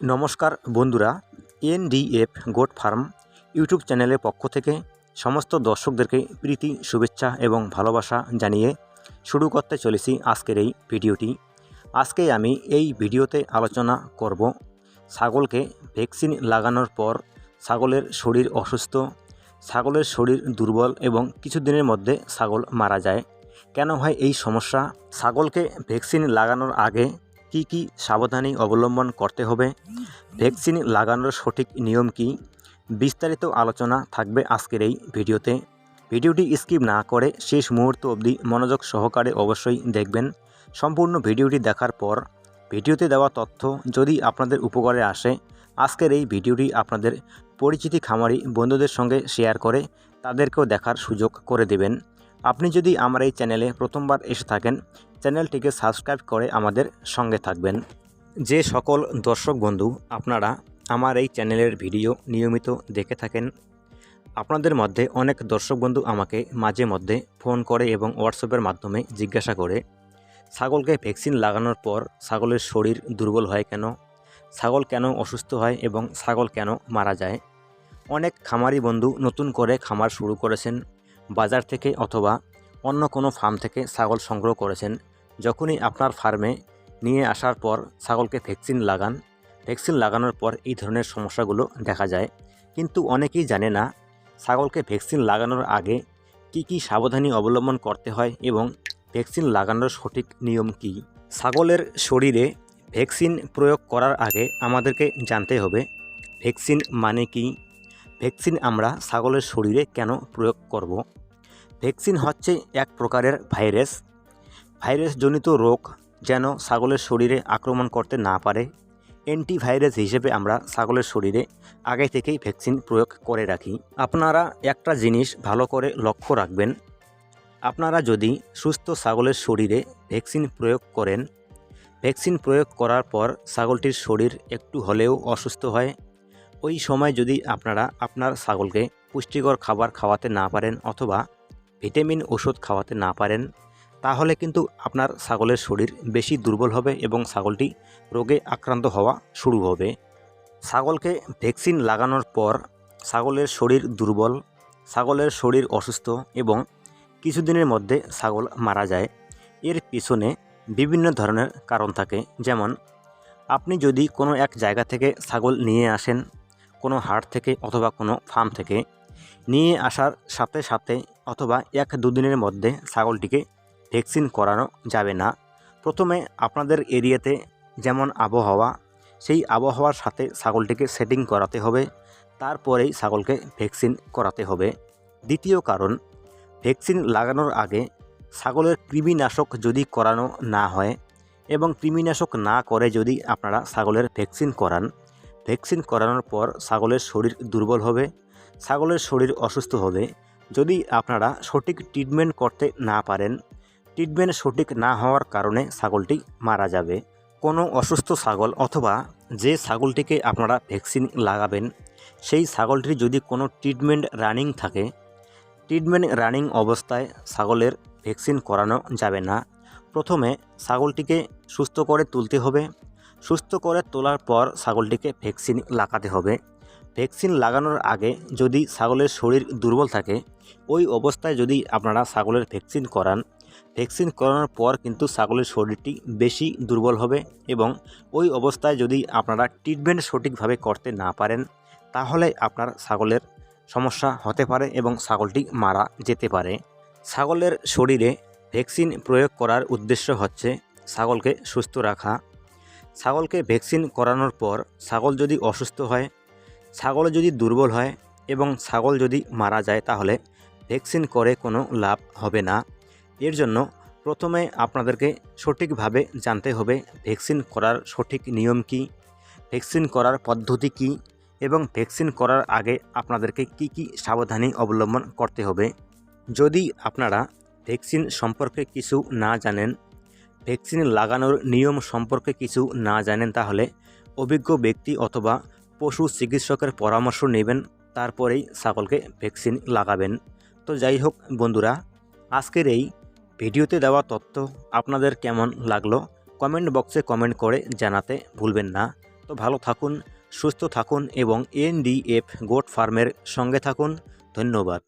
নমস্কার বন্ধুরা, NDF goat farm YouTube চ্যানেলের পক্ষ থেকে সমস্ত দর্শকদেরকে প্রীতি, শুভেচ্ছা এবং ভালোবাসা জানিয়ে শুরু করতে চলেছি আজকের এই ভিডিওটি। আজকে আমি এই ভিডিওতে আলোচনা করব ছাগলকে ভ্যাকসিন লাগানোর পর ছাগলের শরীর অসুস্থ, ছাগলের শরীর দুর্বল এবং কিছুদিনের মধ্যে ছাগল মারা যায়। কেন হয় এই সমস্যা? ছাগলকে ভ্যাকসিন লাগানোর আগে কি কি সাবধানী অবলম্বন করতে হবে? ভ্যাকসিন লাগানোর সঠিক নিয়ম কি? বিস্তারিত আলোচনা থাকবে আজকের এই ভিডিওতে। ভিডিওটি স্কিপ না করে শেষ মুহূর্ত অবধি মনোযোগ সহকারে অবশ্যই দেখবেন। সম্পূর্ণ ভিডিওটি দেখার পর ভিডিওতে দেওয়া তথ্য যদি আপনাদের উপকারে আসে, আজকের এই ভিডিওটি আপনাদের পরিচিতি খামারি বন্ধুদের সঙ্গে শেয়ার করে তাদেরকেও দেখার সুযোগ করে দেবেন। আপনি যদি আমার এই চ্যানেলে প্রথমবার এসে থাকেন, চ্যানেলটিকে সাবস্ক্রাইব করে আমাদের সঙ্গে থাকবেন। যে সকল দর্শক বন্ধু আপনারা আমার এই চ্যানেলের ভিডিও নিয়মিত দেখে থাকেন, আপনাদের মধ্যে অনেক দর্শক বন্ধু আমাকে মাঝে মধ্যে ফোন করে এবং হোয়াটসঅ্যাপের মাধ্যমে জিজ্ঞাসা করে, ছাগলকে ভ্যাকসিন লাগানোর পর ছাগলের শরীর দুর্বল হয় কেন? ছাগল কেন অসুস্থ হয় এবং ছাগল কেন মারা যায়? অনেক খামারি বন্ধু নতুন করে খামার শুরু করেছেন। বাজার থেকে অথবা অন্য কোনো ফার্ম থেকে ছাগল সংগ্রহ করেছেন। যখনই আপনার ফার্মে নিয়ে আসার পর ছাগলকে ভ্যাকসিন লাগান, ভ্যাকসিন লাগানোর পর এই ধরনের সমস্যাগুলো দেখা যায়। কিন্তু অনেকেই জানে না ছাগলকে ভ্যাকসিন লাগানোর আগে কি কি সাবধানী অবলম্বন করতে হয় এবং ভ্যাকসিন লাগানোর সঠিক নিয়ম কি। ছাগলের শরীরে ভ্যাকসিন প্রয়োগ করার আগে আমাদেরকে জানতে হবে, ভ্যাকসিন মানে কি? ভ্যাকসিন আমরা ছাগলের শরীরে কেন প্রয়োগ করব? ভ্যাকসিন হচ্ছে এক প্রকারের ভাইরাস। ভাইরাসজনিত রোগ যেন ছাগলের শরীরে আক্রমণ করতে না পারে। অ্যান্টিভাইরাস হিসেবে আমরা ছাগলের শরীরে আগে থেকেই ভ্যাকসিন প্রয়োগ করে রাখি। আপনারা একটা জিনিস ভালো করে লক্ষ্য রাখবেন। আপনারা যদি সুস্থ ছাগলের শরীরে ভ্যাকসিন প্রয়োগ করেন, ভ্যাকসিন প্রয়োগ করার পর ছাগলটির শরীর একটু হলেও অসুস্থ হয় ওই সময় যদি আপনারা আপনার ছাগলকে পুষ্টিকর খাবার খাওয়াতে না পারেন অথবা ভিটামিন ওষুধ খাওয়াতে না পারেন, তাহলে কিন্তু আপনার ছাগলের শরীর বেশি দুর্বল হবে এবং ছাগলটি রোগে আক্রান্ত হওয়া শুরু হবে। ছাগলকে ভ্যাকসিন লাগানোর পর ছাগলের শরীর দুর্বল, ছাগলের শরীর অসুস্থ এবং কিছুদিনের মধ্যে ছাগল মারা যায়। এর পিছনে বিভিন্ন ধরনের কারণ থাকে। যেমন, আপনি যদি কোনো এক জায়গা থেকে ছাগল নিয়ে আসেন কোনো হাট থেকে অথবা কোনো ফার্ম থেকে নিয়ে আসার সাথে সাথে অথবা এক দুদিনের মধ্যে ছাগলটিকে ভ্যাকসিন করানো যাবে না। প্রথমে আপনাদের এরিয়াতে যেমন আবহাওয়া, সেই আবহাওয়ার সাথে ছাগলটিকে সেটিং করাতে হবে। তারপরেই ছাগলকে ভ্যাকসিন করাতে হবে। দ্বিতীয় কারণ, ভ্যাকসিন লাগানোর আগে ছাগলের কৃমিনাশক যদি করানো না হয় এবং কৃমিনাশক না করে যদি আপনারা ছাগলের ভ্যাকসিন করান ভ্যাকসিন করানোর পর ছাগলের শরীর দুর্বল হবে, ছাগলের শরীর অসুস্থ হবে। যদি আপনারা সঠিক ট্রিটমেন্ট করতে না পারেন, ট্রিটমেন্ট সঠিক না হওয়ার কারণে ছাগলটি মারা যাবে। কোনো অসুস্থ ছাগল অথবা যে ছাগলটিকে আপনারা ভ্যাকসিন লাগাবেন, সেই ছাগলটির যদি কোনো ট্রিটমেন্ট রানিং থাকে, ট্রিটমেন্ট রানিং অবস্থায় ছাগলের ভ্যাকসিন করানো যাবে না। প্রথমে ছাগলটিকে সুস্থ করে তুলতে হবে সুস্থ করে তোলার পর ছাগলটিকে ভ্যাকসিন লাগাতে হবে। ভ্যাকসিন লাগানোর আগে যদি ছাগলের শরীর দুর্বল থাকে, ওই অবস্থায় যদি আপনারা ছাগলের ভ্যাকসিন করান, ভ্যাকসিন করানোর পর কিন্তু ছাগলের শরীরটি বেশি দুর্বল হবে এবং ওই অবস্থায় যদি আপনারা ট্রিটমেন্ট সঠিকভাবে করতে না পারেন, তাহলে আপনার ছাগলের সমস্যা হতে পারে এবং ছাগলটি মারা যেতে পারে। ছাগলের শরীরে ভ্যাকসিন প্রয়োগ করার উদ্দেশ্য হচ্ছে ছাগলকে সুস্থ রাখা ছাগলকে ভ্যাকসিন করানোর পর ছাগল যদি অসুস্থ হয়, ছাগল যদি দুর্বল হয় এবং ছাগল যদি মারা যায়, তাহলে ভ্যাকসিন করে কোনো লাভ হবে না। এর জন্য প্রথমে আপনাদেরকে সঠিকভাবে জানতে হবে ভ্যাকসিন করার সঠিক নিয়ম কি, ভ্যাকসিন করার পদ্ধতি কি এবং ভ্যাকসিন করার আগে আপনাদেরকে কি কি সাবধানী অবলম্বন করতে হবে। যদি আপনারা ভ্যাকসিন সম্পর্কে কিছু না জানেন ভ্যাকসিন লাগানোর নিয়ম সম্পর্কে কিছু না জানেন তাহলে অভিজ্ঞ ব্যক্তি অথবা পশু চিকিৎসকের পরামর্শ নেবেন, তারপরেই ছাগলকে ভ্যাকসিন লাগাবেন। তো যাই হোক বন্ধুরা, আজকের এই ভিডিওতে দেওয়া তথ্য আপনাদের কেমন লাগল কমেন্ট বক্সে কমেন্ট করে জানাতে ভুলবেন না। তো ভালো থাকুন, সুস্থ থাকুন এবং এনডিএফ গোট ফার্মের সঙ্গে থাকুন। ধন্যবাদ।